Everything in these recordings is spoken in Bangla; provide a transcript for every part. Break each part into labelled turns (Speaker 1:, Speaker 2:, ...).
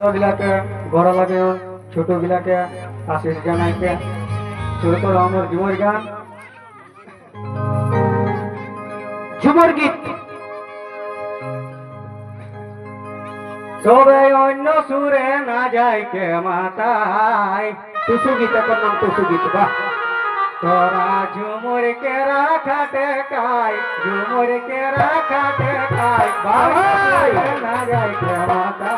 Speaker 1: বিলাকে বড় লাগে ছোট বিলাকে আশিস জানাইকে করো আমার ঝুমর গান। ঝুমর গীত। তবে অন্য সুরে না যায় কে মাতায় টুসু গীত এটার নাম টুসু গীত বাহ। তোরা ঝুমুর কে রাখাতে কাই ঝুমুর কে রাখাতে কাই বাবা না যায় কে মাতায়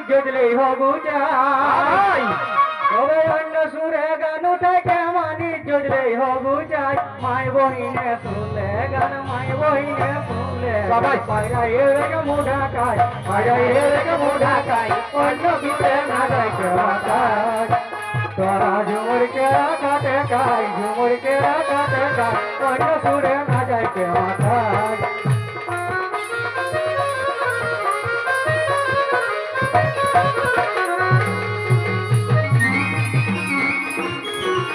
Speaker 1: মানি হবু চাই তবে অন্য সুরে গানটাকে মানি জজলেই হবু চাই মাই বহিনে শুনলে গান মাই বহিনে শুনলে সবাই। পায়রা এর মুঢা খায় পায়রা এর মুঢা খায় অন্য গীতে না যায় কেবা খায় তোরা ঝুমুর কে রাখাতে খাই ঝুমুর কে রাখাতে খাই অন্য সুরে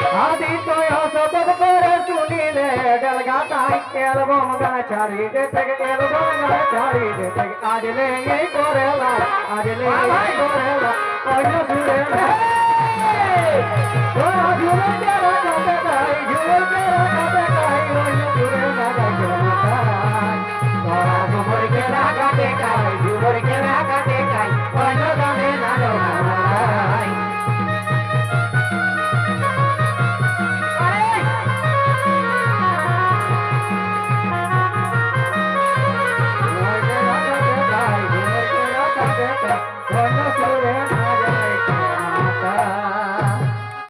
Speaker 1: आदि तो यो सब पर सुनी ले डलगा ताई एल्बम गाना चारी दे ते एल्बम गाना चारी दे ते आज ले ये कोरेला आज ले ये कोरेला और यो सुने ले ओ झूले तेरा जाते ताई झूले तेरा जाते ताई